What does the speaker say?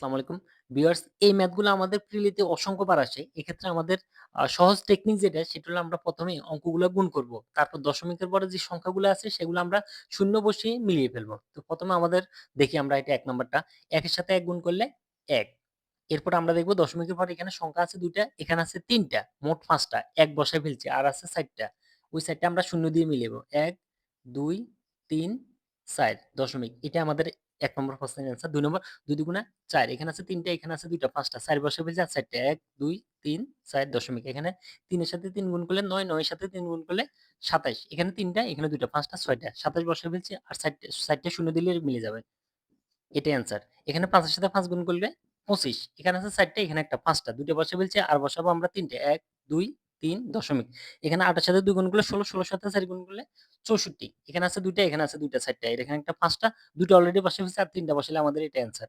আসসালামু আলাইকুম। ভিউয়ার্স এই ম্যাথগুলো আমাদের প্রিলিতে অসংখ্যবার আসে। এক্ষেত্রে আমাদের সহজ টেকনিক যেটা সেটা হলো আমরা ১ম এই অঙ্কগুলা গুণ করব। তারপর দশমিকের পরে যে সংখ্যাগুলো আছে সেগুলো আমরা শূন্য বসিয়ে মিলিয়ে ফেলব। তো ১ম এ আমাদের দেখি আমরা এটা ১ নাম্বারটা। ১ এর সাথে ১ গুণ করলে ১। এরপর আমরা দেখব দশমিকের পরে এখানে সংখ্যা আছে দুইটা এখানে আছে তিনটা মোট ৫ টা। ১ বসায় ফেলছি। আর আছে ৪ ওই ৪ টা আমরা শূন্য দিয়ে মিলাবো। ১, ২, ৩, ৪ দশমিক। এটা আমাদের ১ নম্বর প্রশ্নের অ্যান্সার। ২ নম্বর ২ দুগুণা ৪ এখানে আছে ৩ টা, এখানে আছে ২ টা, ৫ টা। ৪ বসায় ফেলছি আর ৪ টা। ১, ২, ৩, ৪ দশমিক। এখানে ৩ এর সাথে ৩ গুণ করলে ৯, ৯ এর সাথে ৩ গুণ করলে ২৭। এখানে তিনটা এখানে ২ টা, ৫ টা, ৬ টা। ২৭ বসায় ফেলছি আর ৪ টা ৪ টা শূন্য দিলে মিলে যাবে। এটাই অ্যান্সার। এখানে পাঁচের সাথে পাঁচ গুণ করলে ২৫। এখানে আছে ৪ টা, এখানে একটা ৫ টা। ২ টা বসায় ফেলছি আর বসাবো আমরা ৩ টা। ১, ২, ৩ দশমিক। এখানে আটের সাথে দুই গুণ করলে ১৬, ১৬ এর সাথে চার গুণ করলে ৬৪। এখানে আছে দুইটা এখানে আছে ২ টা, ৪ এর এখানে একটা পাঁচটা দুটো অলরেডি বসে হয়েছে আর ৩ টা বসালে আমাদের এটা অ্যান্সার।